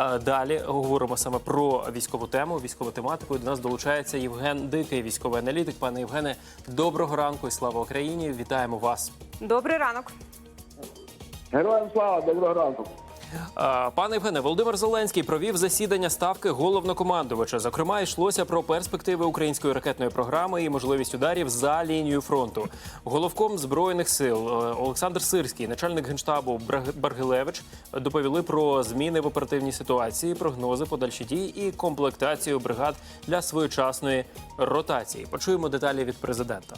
Е, Далі говоримо саме про військову тему, військову тематику. І До нас долучається Євген Дикий, військовий аналітик. Пане Євгене, доброго ранку і слава Україні! Вітаємо вас. Добрий ранок. Героям слава, доброго ранку. Пане Євгене, Володимир Зеленський провів засідання ставки головнокомандувача. Зокрема, йшлося про перспективи української ракетної програми і можливість ударів за лінією фронту. Головком збройних сил е, Олександр Сирський, начальник генштабу Баргилевич доповіли про зміни в оперативній ситуації, прогнози, подальші дії і комплектацію бригад для своєчасної ротації. Почуємо деталі від президента.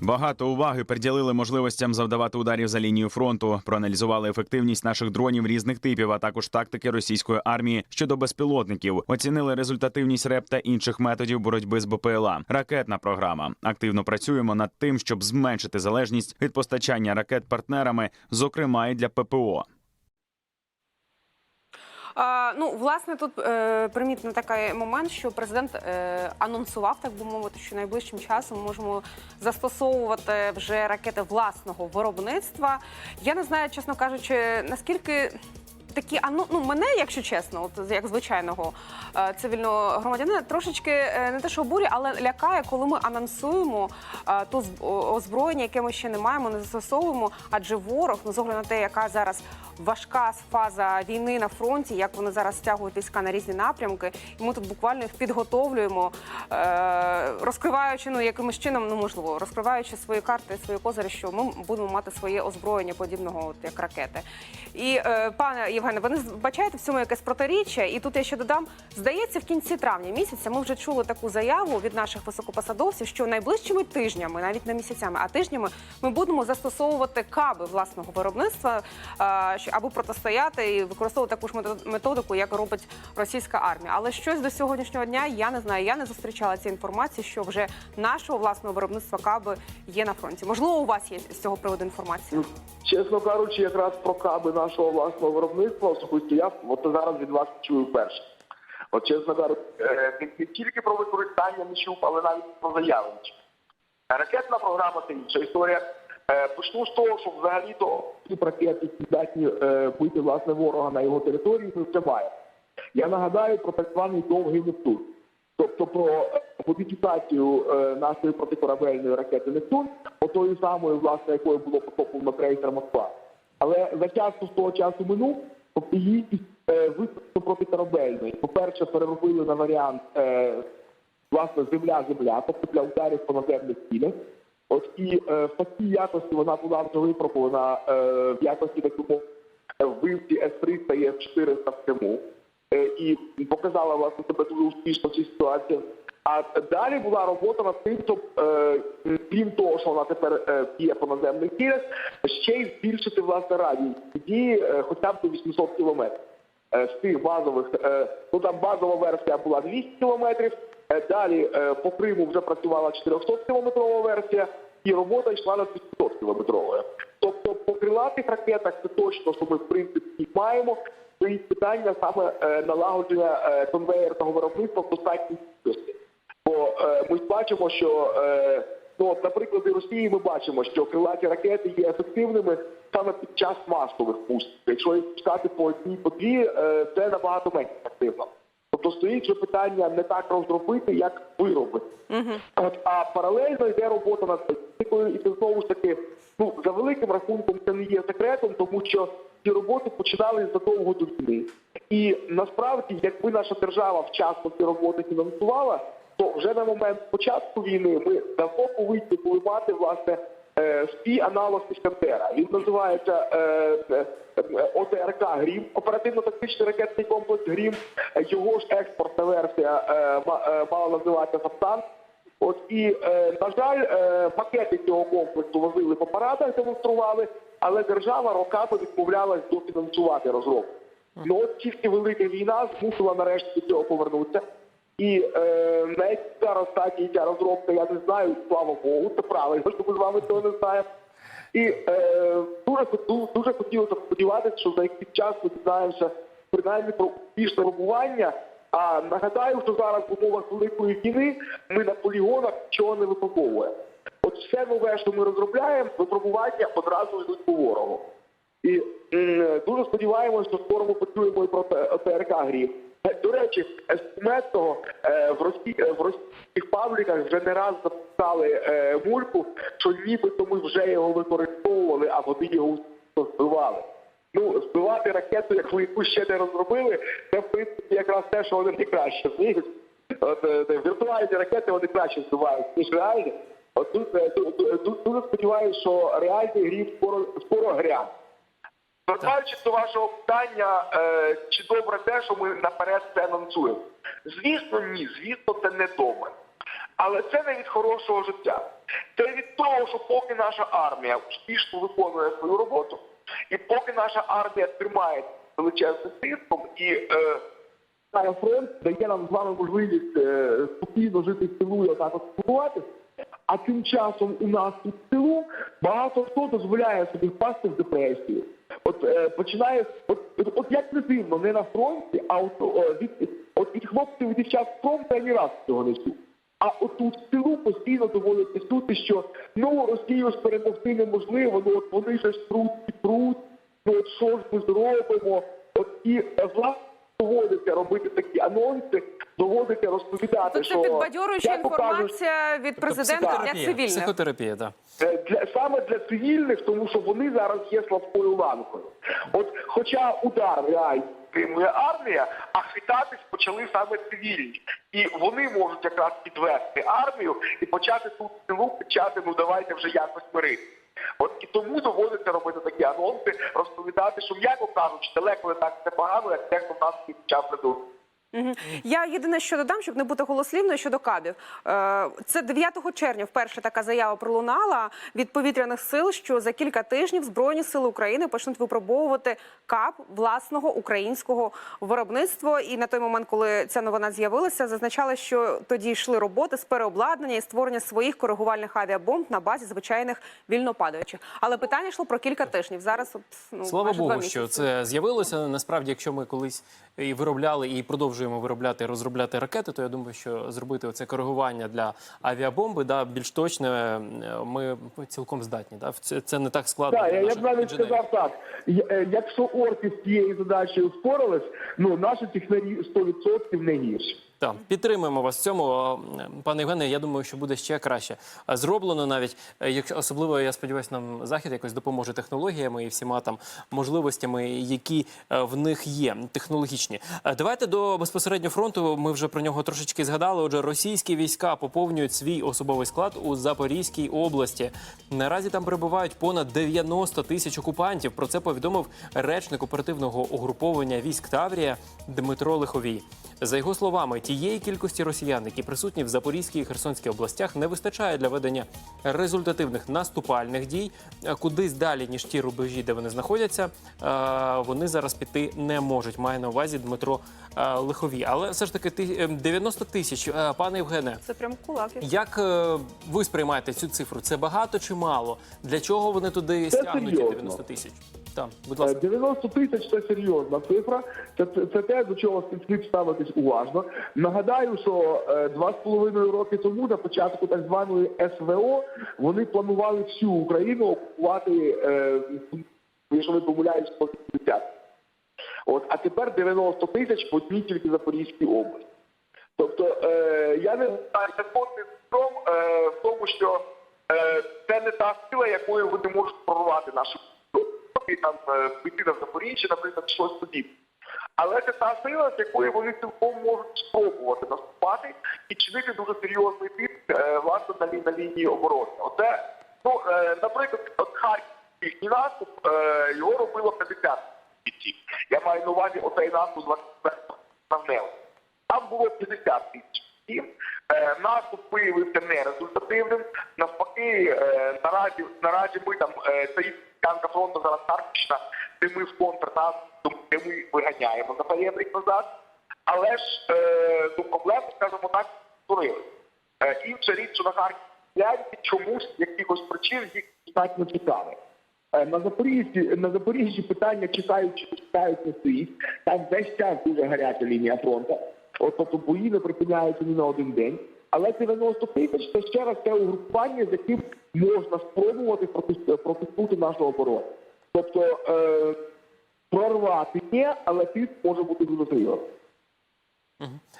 Багато уваги приділили можливостям завдавати ударів за лінію фронту. Проаналізували ефективність наших дронів різних типів, а також тактики російської армії щодо безпілотників. Оцінили результативність РЕП та інших методів боротьби з БПЛА. Ракетна програма. Активно працюємо над тим, щоб зменшити залежність від постачання ракет партнерами, зокрема і для ППО. Ну, власне, тут е, примітний такий момент, що президент е, анонсував, так би мовити, що найближчим часом можемо застосовувати вже ракети власного виробництва. Я не знаю, чесно кажучи, наскільки. Такі, а ну, ну мене, якщо чесно, от як звичайного е, цивільного громадянина, трошечки е, не те, що обурює, але лякає, коли ми анонсуємо е, то з- озброєння, яке ми ще не маємо, не застосовуємо. Адже ворог, ну з огляду на те, яка зараз важка фаза війни на фронті, як вони зараз стягують війська на різні напрямки, і ми тут буквально їх підготовлюємо, е, розкриваючи ну якимось чином, ну можливо, розкриваючи свої карти, свої козирі, що ми будемо мати своє озброєння подібного, от як ракети. І е, пане Євгене, ви не бачаєте в цьому якесь протиріччя? І тут я ще додам, здається, в кінці травня місяця ми вже чули таку заяву від наших високопосадовців, що найближчими тижнями, навіть не місяцями, а тижнями, ми будемо застосовувати каби власного виробництва, е, аби протистояти і використовувати таку ж методику, як робить російська армія. Але щось до сьогоднішнього дня я не знаю. Я не зустрічала ці інформації, що вже нашого власного виробництва каби є на фронті. Можливо, у вас є з цього приводу інформація? Чесно кажучи, якраз про каби нашого власного виробництва особисто я от зараз від вас чую перше. От чесно кажучи, е, не, не тільки про використання не чув, але навіть про заяви. Ракетна програма це інша історія. Е, Почну з того, що взагалі-то ті ракети, здатні е, бити власне ворога на його території, вже маємо. Я нагадаю про так званий довгий Нептун. Тобто про модифікацію нашої протикорабельної ракети Нептун, отої самої, власне, якою було потоплено крейсер Москва. Але за часу з того часу минув, тобто її е, виставку протикорабельної. По-перше, переробили на варіант е, власне земля-земля, тобто для ударів по наземних цілях. От і е, в такій якості вона була вже випробована в якості так би мовити, вбивці С-300 і С-400 в Криму. І показала власне себе дуже успішно в цій ситуації. А далі була робота над тим, щоб е, крім того, що вона тепер е, б'є по наземних цілях, ще й збільшити власне радіус дії е, хоча б до 800 кілометрів. Е, з тих базових, е, ну там базова версія була 200 кілометрів. е, Далі е, по Криму вже працювала 400 кілометрова версія, і робота йшла на 500 кілометровою. Тобто по крилатих ракетах це точно, що ми в принципі їх маємо. Стоїть питання саме е, налагодження е, конвеєрного виробництва в достатній кількості. Бо е, ми бачимо, що е, ну, от, наприклад, і Росії ми бачимо, що крилаті ракети є ефективними саме під час масових пусток. Якщо їх пускати по одній по дві, е, це набагато менш ефективно. Тобто стоїть вже питання не так розробити, як виробити. От, а паралельно йде робота над статистикою, і це знову ж таки, ну за великим рахунком це не є секретом, тому що ці роботи починали задовго до війни. І насправді, якби наша держава вчасно ці роботи фінансувала, то вже на момент початку війни ми давно повинні були мати власне е, свій аналог Іскандера. Він називається е, е, ОТРК Грім, оперативно-тактичний ракетний комплекс Грім. Його ж експортна версія ма- мала називатися Саптан. От і на жаль, макети цього комплексу возили по парадах, демонстрували, але держава роками відмовлялась дофінансувати розробку. Ну от тільки велика війна змусила нарешті до цього повернутися. І е, навіть зараз стадії ця розробка, я не знаю, слава Богу, це правильно, що ми з вами цього не знаємо. І е, дуже, дуже, хотілося сподіватися, що за якийсь час ми дізнаємося принаймні про успішне вибування. А нагадаю, що зараз в умовах великої війни ми на полігонах нічого не випробовуємо. От все нове, що ми розробляємо, випробування одразу йдуть по ворогу. І І м, дуже сподіваємося, що скоро ми почуємо і про ТРК Грім. Е, До речі, з е, в росі е, в російських пабліках вже не раз записали мульку, що нібито ми вже його використовували, а вони його збивали. Ну, збивати ракету, яку яку ще не розробили, це в принципі якраз те, що вони найкраще вміють. Віртуальні ракети вони краще збивають, ніж реальні. От тут, дуже сподіваюся, що реальний грім скоро скоро гряне. Звертаючись до вашого питання, е, чи добре те, що ми наперед це анонсуємо? Звісно, ні, звісно, це не добре. Але це не від хорошого життя. Це від того, що поки наша армія успішно виконує свою роботу, і поки наша армія тримає величезним тиском і е, фронт дає нам з вами можливість е, спокійно жити в тилу і отак от спілкуватися. А тим часом у нас тут в тилу багато хто дозволяє собі впасти в депресію. От е, починає, от, от, от як не дивно, не на фронті, а от, о, від, от від хлопців і дівчат фронту я ні раз цього не чув. А отут в тилу постійно доводиться чути, що ну Росію ж перемогти неможливо, ну от вони ж пруть і пруть, ну от що ж ми зробимо? От і е, власне доводиться робити такі анонси, доводиться розповідати, Тут це що підбадьорююча інформація від президента для цивільних. психотерапія, так. Е, для саме для цивільних, тому що вони зараз є слабкою ланкою. От, хоча удар реально підтримує армія, а хитатись почали саме цивільні, і вони можуть якраз підвести армію і почати тут в тилу кричати, ну давайте вже якось мирити. От і тому доводиться робити такі анонси, розповідати, що м'яко кажучи, далеко не так все погано, як те, хто в нас час придумав. Я єдине, що додам, щоб не бути голослівною щодо кабів. Е, Це 9 червня вперше така заява пролунала від повітряних сил, що за кілька тижнів Збройні сили України почнуть випробовувати кап власного українського виробництва. І на той момент, коли ця новина з'явилася, зазначали, що тоді йшли роботи з переобладнання і створення своїх коригувальних авіабомб на базі звичайних вільнопадаючих. Але питання йшло про кілька тижнів. Зараз ну, Слава майже два Богу, що це з'явилося. Насправді, якщо ми колись і виробляли і продовжуємо виробляти розробляти ракети, то я думаю, що зробити оце коригування для авіабомби, да, більш точне, е, ми цілком здатні. Да? Це, не так складно. Так, для я, я б навіть сказав так. Е, Якщо орки з цією задачею впорались, ну наші технарі 100% не гірші. Так, підтримуємо вас в цьому, пане Євгене. Я думаю, що буде ще краще. Зроблено навіть, е, якщо особливо я сподіваюся, нам захід якось допоможе технологіями і всіма там можливостями, які е, в них є, технологічні. Е, Давайте до безпосередньо фронту. Ми вже про нього трошечки згадали. Отже, російські війська поповнюють свій особовий склад у Запорізькій області. Наразі там перебувають понад 90 тисяч окупантів. Про це повідомив речник оперативного угруповання військ Таврія Дмитро Лиховій. За його словами, тієї кількості росіян, які присутні в Запорізькій і Херсонській областях, не вистачає для ведення результативних наступальних дій. Кудись далі ніж ті рубежі, де вони знаходяться, вони зараз піти не можуть. Має на увазі Дмитро е, Лиховій. Але все ж таки ти- е, 90 тисяч. Е, Пане Євгене, Це прям кулак. як ви сприймаєте цю цифру? Це багато чи мало? Для чого вони туди Це стягнуті серйозно. 90 тисяч? Так, будь ласка. 90 тисяч це серйозна цифра. Це, це, це те, до чого слід ставитись уважно. Нагадаю, що два з половиною роки тому, на початку так званої СВО, вони планували всю Україну окупувати, е, якщо не помиляюсь, по 50. От, а тепер 90 тисяч по одній тільки Запорізькій області. Тобто е, я не знаю, повний стром е, в тому, що е, це не та сила, якою вони можуть прорвати нашу і там е, піти на Запоріжжя, наприклад, щось подібне. Але це та сила, з якої вони цілком можуть спробувати наступати і чинити дуже серйозний тиск е, власне на, лі- на лінії оборони. Оце, ну, е, наприклад, от Харківський наступ е, його робило 50 бійців. Я маю на увазі оцей наступ 24 травневий. Там було 50 тисяч. Е, наступ виявився нерезультативним. Навпаки, е, наразі, наразі ми там е, це ділянка фронту зараз Харківщина, де ми в контрнаступ, де ми виганяємо заповідник назад. Але ж е, ну, проблеми, скажімо так, створили. Е, інша річ, що на Харківській чомусь якихось причин їх достатньо цікавить. Е, На Запоріжжі, на Запоріжжі питання чекають, чекають не стоїть. Там весь час дуже гаряча лінія фронту. От тобто бої не припиняються ні на один день. Але 90 тисяч це ще раз те угрупування, з яким можна спробувати протис- протиснути нашу оборону. Тобто е, прорвати є, але тиск може бути дуже серйозний.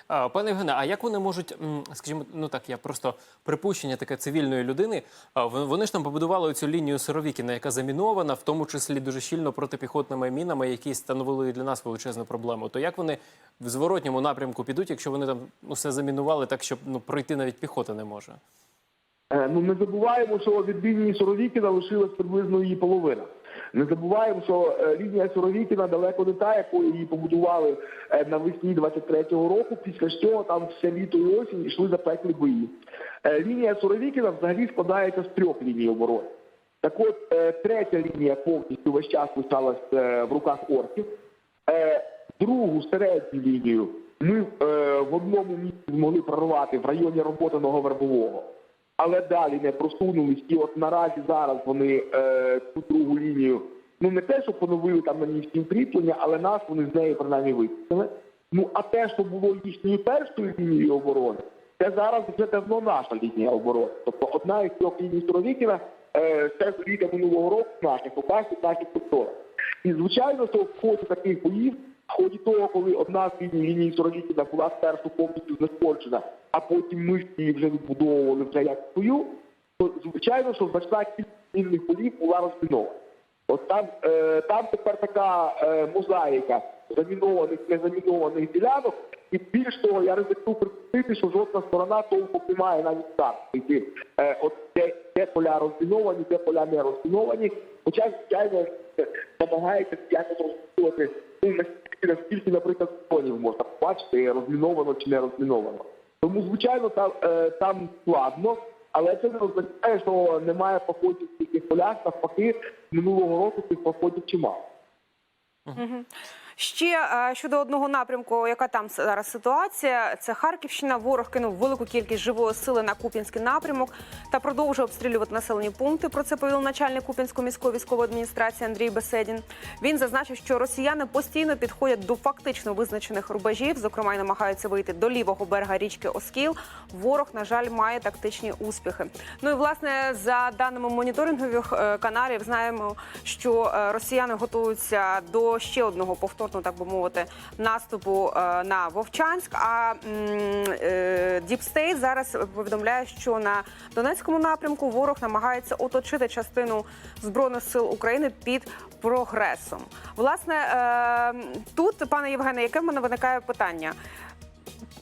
А, Пане Євгене, а як вони можуть, скажімо, ну так, я просто припущення таке цивільної людини. Вони ж там побудували цю лінію Сировікіна, яка замінована, в тому числі дуже щільно протипіхотними мінами, які становили для нас величезну проблему. То як вони в зворотньому напрямку підуть, якщо вони там ну, все замінували так, щоб ну пройти навіть піхота не може? Е, Ну не забуваємо, що від лінії Суровікіна лишилась приблизно її половина. Не забуваємо, що е, лінія Суровікіна далеко не та, якою її побудували е, навесні 23-го року. Після чого там все літо і осінь йшли запеклі бої. Е, Лінія Суровікіна взагалі складається з трьох ліній оборони. Так от третя лінія повністю весь час лишалась в руках орків. Другу середню лінію ми в одному місці змогли прорвати в районі роботаного вербового але далі не просунулись. І от наразі зараз вони е, цю другу лінію, ну не те, що поновили там на ній всі укріплення, але нас вони з неї принаймні випустили. Ну а те, що було їхньою першою лінією оборони, це зараз вже давно наша лінія оборони. Тобто одна із трьох ліній Суровікіна е, з літа минулого року наших побачить наші структури. І звичайно, що в ході таких боїв, ході того, коли одна з ліній Суровікіна була спершу повністю знешкоджена, а потім ми її вже відбудовували вже як свою, то звичайно, що значна кількість вільних полів була розмінована. От там, е, там тепер така е, мозаїка замінованих, незамінованих ділянок, і більш того, я ризикну припустити, що жодна сторона толком не навіть старти. Е, от де, де поля розміновані, де поля не розміновані. Хоча, звичайно, намагається якось ну, наскільки, наприклад, сонів можна побачити, розміновано чи не розміновано. Тому, звичайно, там, е, там складно, але це не означає, що немає походів в таких полях. Навпаки, минулого року цих походів чимало. Ще е, щодо одного напрямку, яка там зараз ситуація, це Харківщина. Ворог кинув велику кількість живої сили на Куп'янський напрямок та продовжує обстрілювати населені пункти. Про це повів начальник Куп'янської міської військової адміністрації Андрій Беседін. Він зазначив, що росіяни постійно підходять до фактично визначених рубежів, зокрема й намагаються вийти до лівого берега річки Оскіл. Ворог, на жаль, має тактичні успіхи. Ну і власне за даними моніторингових е, каналів, знаємо, що е, росіяни готуються до ще одного повторного, так би мовити, наступу е, на Вовчанськ. А Діп Стейт зараз повідомляє, що на Донецькому напрямку ворог намагається оточити частину збройних сил України під прогресом. Власне, е, тут, пане Євгене, яке в мене виникає питання?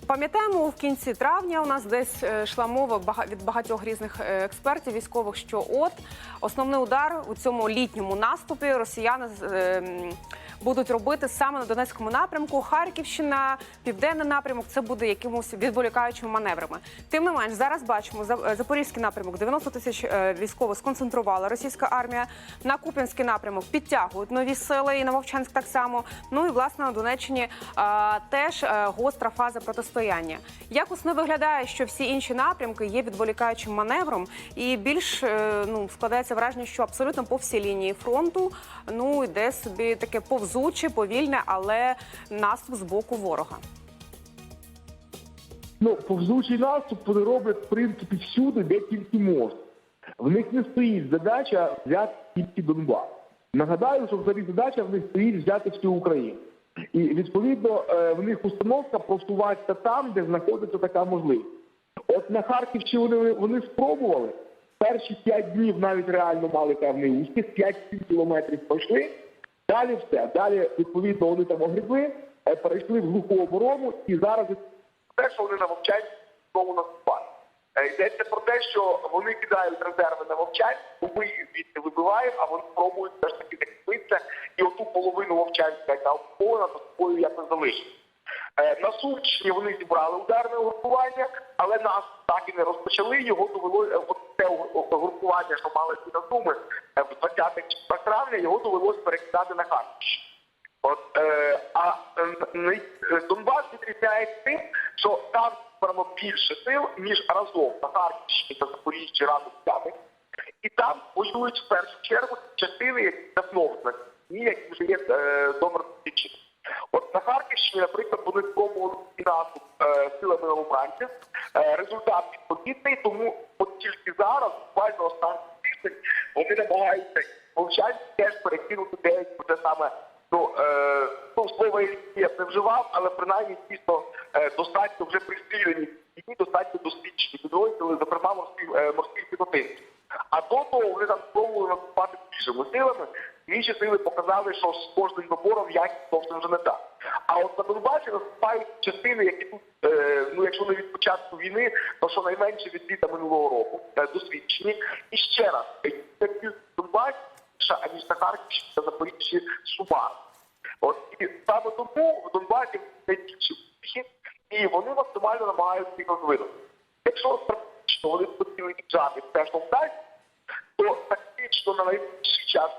Пам'ятаємо, в кінці травня у нас десь е, йшла мова від багатьох різних е, експертів військових, що от основний удар у цьому літньому наступі росіяни е, будуть робити саме на Донецькому напрямку. Харківщина, південний напрямок це буде якимось відволікаючими маневрами. Тим не менш, зараз бачимо За- Запорізький напрямок 90 тисяч військових сконцентрувала російська армія. На Куп'янський напрямок підтягують нові сили і на Вовчанськ так само. Ну і власне на Донеччині теж гостра фаза протистояння. Якось не виглядає, що всі інші напрямки є відволікаючим маневром, і більш е, ну складається враження, що абсолютно по всій лінії фронту ну йде собі таке повзуче, повільне, але наступ з боку ворога. Ну, повзучий наступ вони роблять в принципі всюди, де тільки можна. В них не стоїть задача взяти тільки Донбас. Нагадаю, що взагалі задача в них стоїть взяти всю Україну. І відповідно е, в них установка просуватися там, де знаходиться така можливість. От на Харківщині вони, вони спробували. Перші п'ять днів навіть реально мали певний успіх, 5-7 кілометрів пройшли. Далі все. Далі, відповідно, вони там огребли, е, перейшли в глуху оборону і зараз те, що вони на знову наступають. Е, Йдеться про те, що вони кидають резерви на Вовчанськ, бо ми їх звідти вибиваємо, а вони спробують все ж таки закріпитися і оту половину Вовчанська, яка окупована, то собою якось залишити. Е, На Сумщині вони зібрали ударне угрупування, але нас так і не розпочали. Його довело е, те угрупування, що мали на Суми в 20 травня, його довелось перекидати на Харківщину. От, е, а е, Донбас відрізняється тим, що там зібрано більше сил, ніж разом на Харківщині та Запоріжжі разом взяти. І там воюють в першу чергу частини, які Росії, які вже є е, досвідчені. От на Харківщині, наприклад, вони спробували наступ е, силами новобранців. Е, результат відповідний, тому от тільки зараз, буквально останній тиждень, вони намагаються Вовчанськ теж перекинути деякі те саме. Ну, е, ну слово я не вживав, але принаймні дійсно е, достатньо вже пристрілені і достатньо досвідчені підрозділи, зокрема морських е, морських піхотинців. А до того вони там спробували наступати більшими силами. Інші сили показали, що з кожним набором якість зовсім вже не так. А от на Донбасі наступають частини, які тут, е, ну якщо не від початку війни, то щонайменше від літа минулого року, е, досвідчені. І ще раз, такі Донбасі, аніж на Харківщині та Запоріжжі Сума. От і саме тому в Донбасі найбільші успіхи, і вони максимально намагаються їх розвинути. Якщо практично вони хотіли віджати теж не то фактично на найближчий час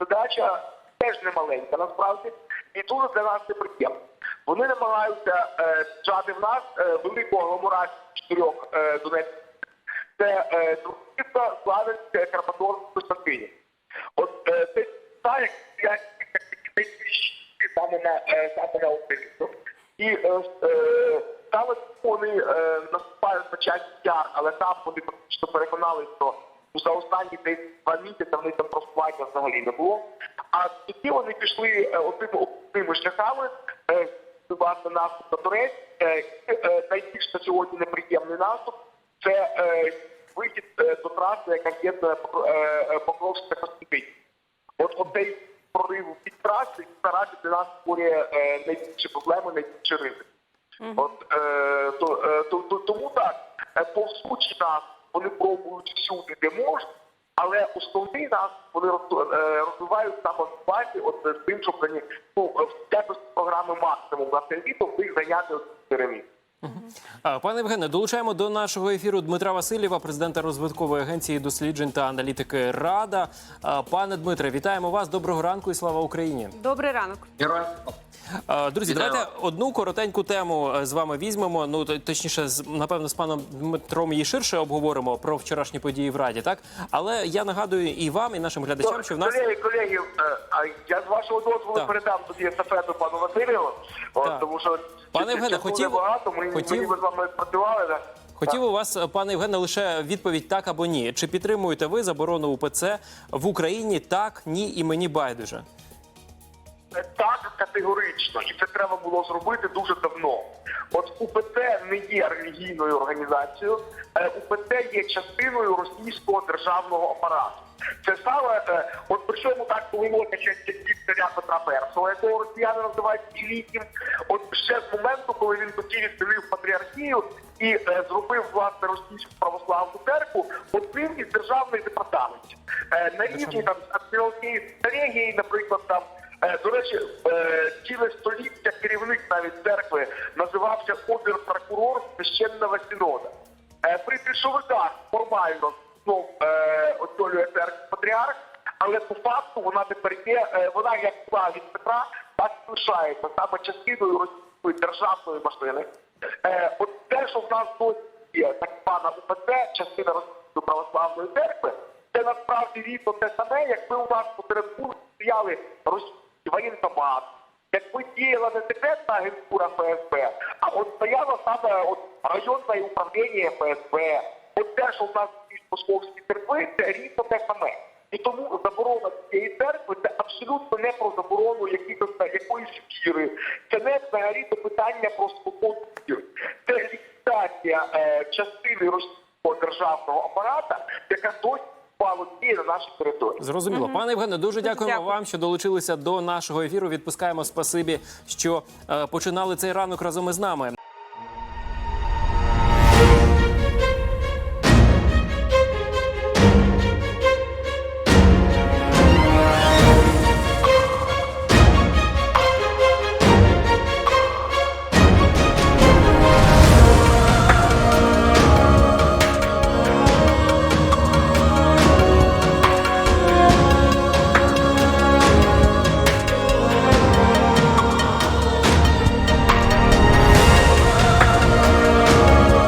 задача теж не маленька насправді, і дуже для нас неприємно. Вони намагаються е, в нас е, велику агломерацію чотирьох е, Донецьких. Це е, Трухівка, Славянськ, Карпаторськ, Костянтинів. От е, це та, як я найбільші саме на е, саме на Україну. І е, е, саме вони е, наступають на час яр, але там вони практично переконали, що за останні десь два місяці в них там просування взагалі не було. А тоді вони пішли е, отими обхідними шляхами, е, власне наступ на Турець. Е, е, найбільш на сьогодні неприємний наступ це е, вихід е, до траси, яка єднує Покро- е, е, Покровськ та Костянтинів. От оцей прорив від траси наразі для нас створює е, найбільші проблеми, найбільші ризики. От е, то, е, то, то, тому так, е, повсучі нас вони пробують всюди, де можуть, але основний нас вони е, розвивають саме в базі, от з тим, щоб ну, в якості програми максимум на це літо в зайняти от чотири місяці. Пане Євгене, долучаємо до нашого ефіру Дмитра Васильєва, президента розвиткової агенції досліджень та аналітики Рада. Пане Дмитре, вітаємо вас. Доброго ранку і слава Україні. Добрий ранок. А, Друзі, Вітаю давайте одну коротеньку тему е, з вами візьмемо. Ну точніше, з напевно, з паном Дмитром її ширше обговоримо про вчорашні події в Раді. Так, але я нагадую і вам, і нашим глядачам, що в нас Колеги, колеги, е, а я з вашого дозволу Так. передам тоді естафету пану Васильєву, от, тому що Пане Євгене, хотів- небагато, ми, хотів- мені ми з вами працювали. Да? Хотів у вас, пане Євгене, лише відповідь так або ні. Чи підтримуєте ви заборону УПЦ в Україні? Так, ні, і мені байдуже. Е, Так, категорично, і це треба було зробити дуже давно. От УПЦ не є релігійною організацією, е, УПЦ є частиною російського державного апарату. Це саме, е, от причому так повелося ще царя Петра І, якого росіяни називають ілітнім. От ще з моменту, коли він хотів відселив патріархію і е, зробив власне російську православну церкву одним із державних департаментів. Е, на рівні там Антиохії стратегії, наприклад, там. Е, До речі, е, ціле століття керівник навіть церкви називався обер-прокурор священного синода. При більшовиках формально знов е, очолює церкву патріарх, але по факту вона тепер є, е, вона як була від Петра, так і лишається саме частиною російської державної машини. Е, От те, що в нас досі є так звана УПЦ, частина російської православної церкви, це насправді рівно те саме, якби у нас посеред вулиці стояли російські воєнкомат, якби діяла не секретна агентура ФСБ, а от стояло саме от районне управління ФСБ. От те, що в нас є московські церкви, це рівно те саме. І тому заборона цієї церкви це абсолютно не про заборону якихось якоїсь віри. Це не взагалі до питання про свободу віри. Це ліквідація е, частини російського державного апарата, яка досі діє на нашій території. Зрозуміло, пане Євгене, дуже дякуємо дякую. вам, що долучилися до нашого ефіру. Відпускаємо спасибі, що е, починали цей ранок разом із нами.